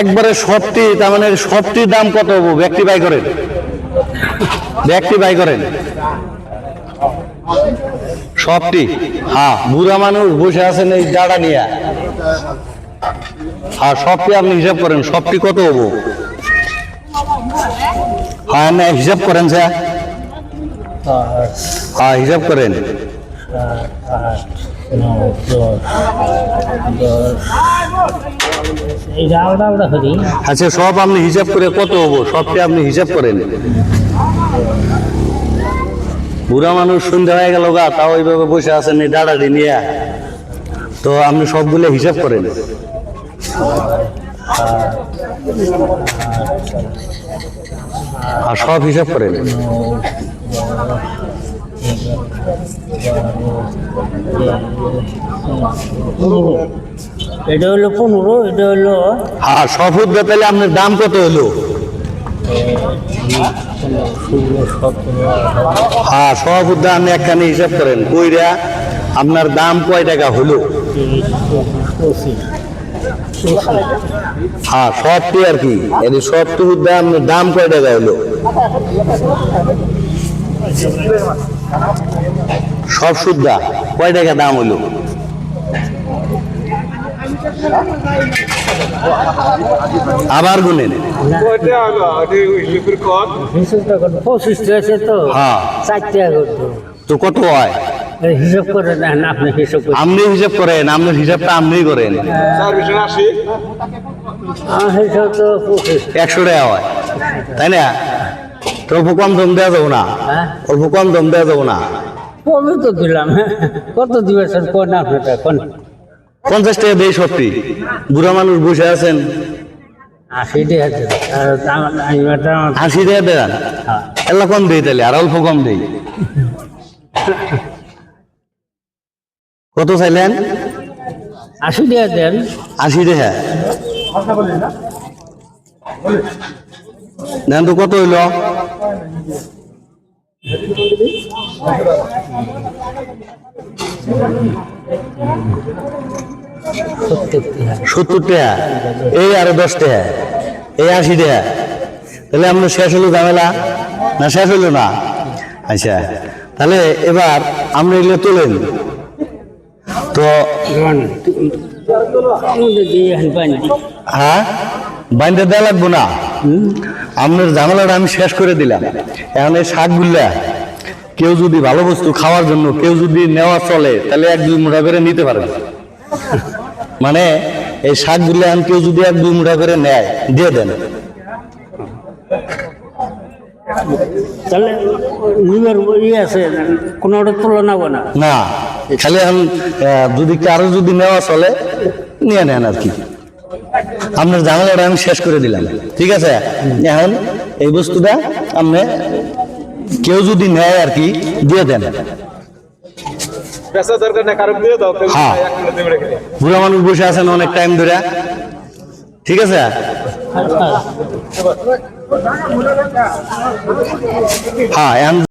একবারে সবটি, তার মানে সবটির দাম কত ব্যক্তি বাই করেন। ব্যক্তি বাই করেন। সবটি? হ্যাঁ বুড়া মানুষ বসে আছেন এই ডাড়া নিয়ে। হ্যাঁ সবটি আপনি হিসাব করেন, সবটি কত হব? হ্যাঁ না, হিসাব করেন, স্যার। হ্যাঁ হিসাব করেন। সাত আট নয় দশ দশ এই আলাদা আলাদা করি আচ্ছা সব আপনি হিসাব করে কত হব? সবটি আপনি হিসাব করেন। বুড়া মানুষ সন্ধ্যা হয়ে গেল গা, তাও ওইভাবে বসে আছেন এই ডাড়াড়ি নিয়ে। তো আপনি সবগুলো হিসাব করেন। আর সব হিসাব করেন। এটা হলো পনেরো এটা হলো আর সব তাহলে আপনার দাম কত হলো? হ্যাঁ সব আপনি একখানে হিসাব করেন, কইরা আপনার দাম কয় টাকা হলো? হ্যাঁ সবটি আর কি এই সবটি উদ্যোগ আপনার দাম কয় টাকা হলো? সব সুদ্ধা কয় টাকা দাম হলো? আবার গুনে তো। হ্যাঁ। তো কত হয়? এই হিসাব করে আপনি হিসাব করে আপনি হিসাব করেন আপনার হিসাবটা আপনি করেন। হিসাব তো একশো টাকা হয়। তাই না? অল্প কম দাম দেওয়া যাব না। হ্যাঁ? অল্প কম দাম দেওয়া যাব না। কমই তো দিলাম হ্যাঁ। কত দিবে স্যার? কোন আপনারটা কোন পঞ্চাশ টাকা দেয় সত্যি। বুড়া মানুষ বসে আছেন। আশি টাকা আশি টাকা দেন। হ্যাঁ। এলা কম দেই তাহলে আর অল্প কম দেই। কত চাইলেন? আশি টাকা দেন। আশি টাকা। দেন তো কত হইল? সত্তর টাকা এই আরও দশ টাকা এই আশি টাকা তাহলে আপনার শেষ হলো ঝামেলা? না শেষ হলো না? আচ্ছা। তাহলে এবার আমরা এগুলো তোলেন। তো হ্যাঁ? বাইন্দে দেওয়া লাগবো না? আপনার ঝামেলাটা আমি শেষ করে দিলাম। এখন এই শাকগুলা কেউ যদি ভালো বস্তু খাওয়ার জন্য কেউ যদি নেওয়া চলে তাহলে এক দুই মুঠা করে নিতে পারবে। মানে এই শাকগুলো এখন কেউ যদি এক দুই মুঠা করে নেয় দিয়ে দেন। তাহলে ইয়ে আছে কোনো না। না খালি এখন যদি কারও যদি নেওয়া চলে নিয়ে নেন আর কি। আপনার ঝামেলাটা আমি শেষ করে দিলাম। ঠিক আছে? এখন এই বস্তুটা আপনি কেউ যদি নেয় আর কি দিয়ে দেন। হ্যাঁ। বুড়া মানুষ বসে আছেন অনেক টাইম ধরে। ঠিক আছে? হ্যাঁ